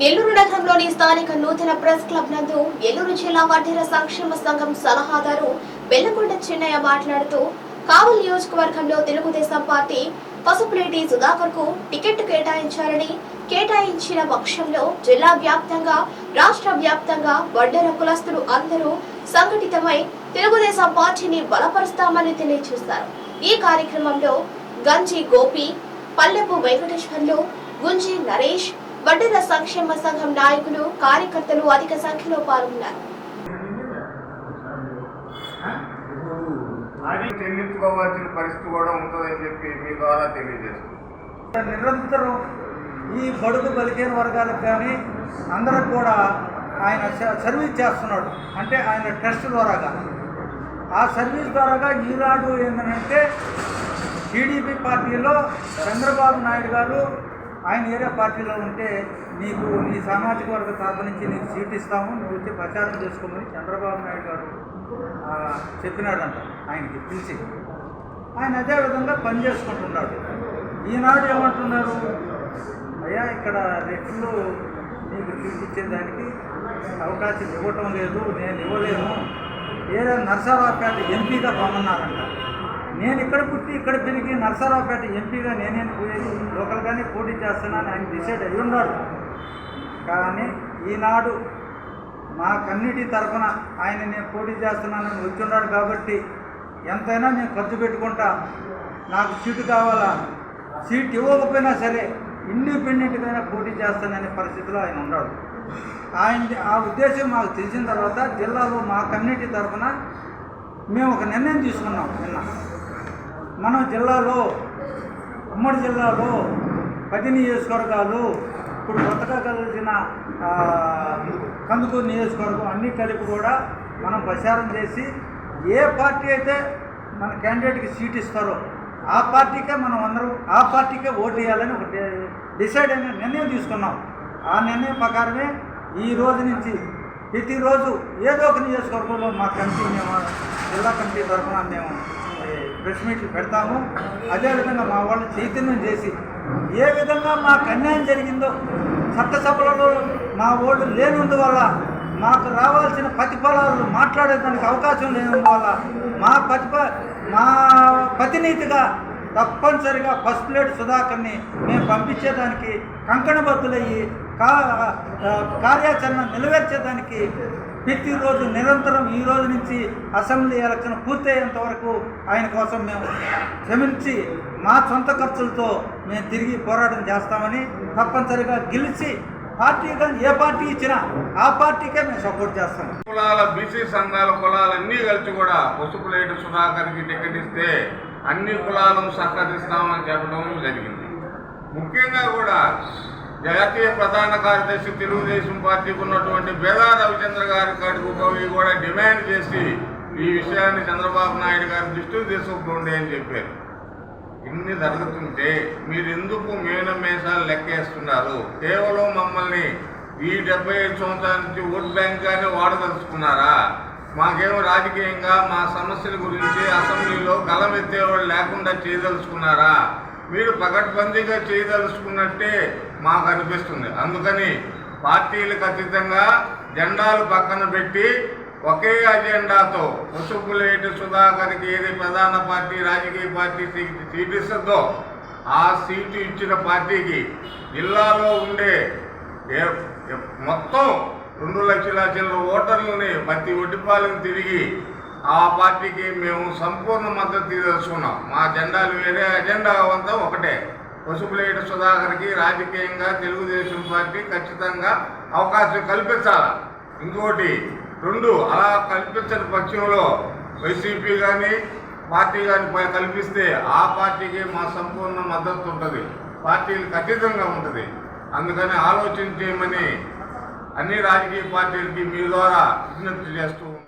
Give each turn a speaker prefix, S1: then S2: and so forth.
S1: నెల్లూరు నగరంలోని స్థానిక నూతన ప్రెస్ క్లబ్ నందు నెల్లూరు జిల్లా వడ్డీర సంక్షేమ సంఘం సలహాదారు బెల్లకొండ చిన్నయ్య మాట్లాడుతూ కావలి నియోజకవర్గంలో తెలుగుదేశం పార్టీ పసుపులేటి సుధాకర్కు టికెట్ కేటాయించారని కేటాయించిన పక్షంలో జిల్లా వ్యాప్తంగా రాష్ట్ర వ్యాప్తంగా వడ్డెర కులస్తులు అందరూ సంఘటితమై తెలుగుదేశం పార్టీని బలపరుస్తామని తెలియజేశారు. ఈ కార్యక్రమంలో గంజి గోపి పల్లెపు వెంకటేశ్వర్లు గుంజి నరేష్ వడ్డెర సంక్షేమ సంఘం నాయకులు కార్యకర్తలు అధిక సంఖ్యలో పాల్గొన్నారు.
S2: అది చెల్లించుకోవాల్సిన పరిస్థితి కూడా ఉంటుందని చెప్పి మీ ద్వారా తెలియజేస్తుంది
S3: నిరంతరం ఈ బడుగు బలికేన వర్గాలకు కానీ అందరికి కూడా ఆయన సర్వీస్ చేస్తున్నాడు. అంటే ఆయన ట్రస్ట్ ద్వారాగా. ఆ సర్వీస్ ద్వారాగా ఈనాడు ఏంటంటే టీడీపీ పార్టీలో చంద్రబాబు నాయుడు గారు ఆయన ఏరే పార్టీలో ఉంటే నీకు నీ సామాజిక వర్గ తరపు నుంచి నీకు సీట్ ఇస్తాము నువ్వు వచ్చి ప్రచారం చేసుకోమని చంద్రబాబు నాయుడు గారు చెప్పినాడంట ఆయనకి పిలిచి ఆయన అదే విధంగా పని చేసుకుంటున్నాడు. ఈనాడు ఏమంటున్నారు? అయ్యా ఇక్కడ రెట్లు నీకు తీర్చిచ్చేదానికి అవకాశం ఇవ్వటం లేదు నేను ఇవ్వలేను. ఏదో నర్సరావుపేట ఎంపీగా పొమ్మన్నారంట నేను ఇక్కడ పుట్టి ఇక్కడ పెరిగి నర్సరావుపేట ఎంపీగా నేనేం పోయేది లోకల్గానే పోటీ చేస్తున్నాను ఆయన డిసైడ్ అయి ఉన్నాడు. కానీ ఈనాడు మా కన్నిటి తరఫున ఆయన నేను పోటీ చేస్తున్నానని వచ్చున్నాడు కాబట్టి ఎంతైనా నేను ఖర్చు పెట్టుకుంటా. నాకు సీటు కావాలా? సీట్ ఇవ్వకపోయినా సరే ఇండిపెండెంట్గా పోటీ చేస్తాననే పరిస్థితిలో ఆయన ఉన్నాడు. ఆయన ఆ ఉద్దేశం మాకు తెలిసిన తర్వాత జిల్లాలో మా కమ్యూనిటీ తరఫున మేము ఒక నిర్ణయం తీసుకున్నాం నిన్న. మనం జిల్లాలో ఉమ్మడి జిల్లాలో పది నియోజకవర్గాలు ఇప్పుడు కొత్తగా కలిగిన కందుకూరు నియోజకవర్గం అన్నీ కలిపి కూడా మనం ప్రచారం చేసి ఏ పార్టీ అయితే మన క్యాండిడేట్కి సీట్ ఇస్తారో ఆ పార్టీకే మనం అందరం ఆ పార్టీకే ఓటు వేయాలని ఒక డిసైడ్ అయిన నిర్ణయం తీసుకున్నాం. ఆ నిర్ణయం ప్రకారమే ఈ రోజు నుంచి ప్రతిరోజు ఏదో ఒక నియోజకవర్గంలో మా కమిటీ మేము జిల్లా కమిటీ తరఫున మేము ప్రెస్ మీట్లు పెడతాము. అదేవిధంగా మా వాళ్ళు చైతన్యం చేసి ఏ విధంగా మాకు అన్యాయం జరిగిందో చట్టసభలలో మా ఓళ్ళు లేనందువల్ల మాకు రావాల్సిన ప్రతిఫలాలు మాట్లాడేదానికి అవకాశం లేనందువల్ల మా ప్రతిఫ మా ప్రతినిధిగా తప్పనిసరిగా ఫస్ట్ ప్లేట్ సుధాకర్ని మేము పంపించేదానికి కంకణబద్దులయ్యి కా కార్యాచరణ నెరవేర్చేదానికి ప్రతిరోజు నిరంతరం ఈ రోజు నుంచి అసెంబ్లీ ఎలక్షన్ పూర్తయ్యేంత వరకు ఆయన కోసం మేము క్షమించి మా సొంత ఖర్చులతో మేము తిరిగి పోరాటం చేస్తామని తప్పనిసరిగా గెలిచి పార్టీ కానీ ఏ పార్టీ ఇచ్చినా ఆ పార్టీకే మేము సపోర్ట్ చేస్తాం.
S2: కులాల బీసీ సంఘాల కులాలన్నీ కలిసి కూడా పసుపులేటి సుధాకర్కి టికెట్ ఇస్తే అన్ని కులాలను సహకరిస్తామని చెప్పడం జరిగింది. ముఖ్యంగా కూడా జాతీయ ప్రధాన కార్యదర్శి తెలుగుదేశం పార్టీకి ఉన్నటువంటి బేదా రవిచంద్ర గారి కాడికి పోయి కూడా డిమాండ్ చేసి ఈ విషయాన్ని చంద్రబాబు నాయుడు గారి దృష్టికి తీసుకుపోండి అని చెప్పారు. ఇన్ని జరుగుతుంటే మీరు ఎందుకు మేన మేషాలు లెక్కేస్తున్నారు? కేవలం మమ్మల్ని ఈ డెబ్బై ఐదు సంవత్సరాల నుంచి ఓట్ బ్యాంక్గానే వాడదలుచుకున్నారా? మాకేమో రాజకీయంగా మా సమస్యల గురించి అసెంబ్లీలో కలం ఎత్తేవాళ్ళు లేకుండా చేయదలుచుకున్నారా? మీరు పగడ్బందీగా చేయదలుచుకున్నట్టే మాకు అనిపిస్తుంది. అందుకని పార్టీలకు అతీతంగా జెండాలు పక్కన పెట్టి ఒకే అజెండాతో పసుపులేటి సుధాకర్కి ఏది ప్రధాన పార్టీ రాజకీయ పార్టీ సీ- సీటు ఇస్తుందో ఆ సీటు ఇచ్చిన పార్టీకి జిల్లాలో ఉండే మొత్తం రెండు లక్షల చిల్లర ఓటర్లని ప్రతి ఒడ్డిపాలను తిరిగి ఆ పార్టీకి మేము సంపూర్ణ మద్దతు తెలుసుకున్నాం. మా జెండాలు వేరే అజెండా అంతా ఒకటే. పసుపులేటి సుధాకర్కి రాజకీయంగా తెలుగుదేశం పార్టీ ఖచ్చితంగా అవకాశం కల్పించాలి? ఇంకోటి రెండు అలా కల్పించని పక్షంలో వైసీపీ కానీ పార్టీ కానీ కల్పిస్తే ఆ పార్టీకి మా సంపూర్ణ మద్దతు ఉంటుంది. పార్టీలకు అతీతంగా ఉంటుంది. అందుకని ఆలోచించేయమని అన్ని రాజకీయ పార్టీలకి మీ ద్వారా విజ్ఞప్తి చేస్తూ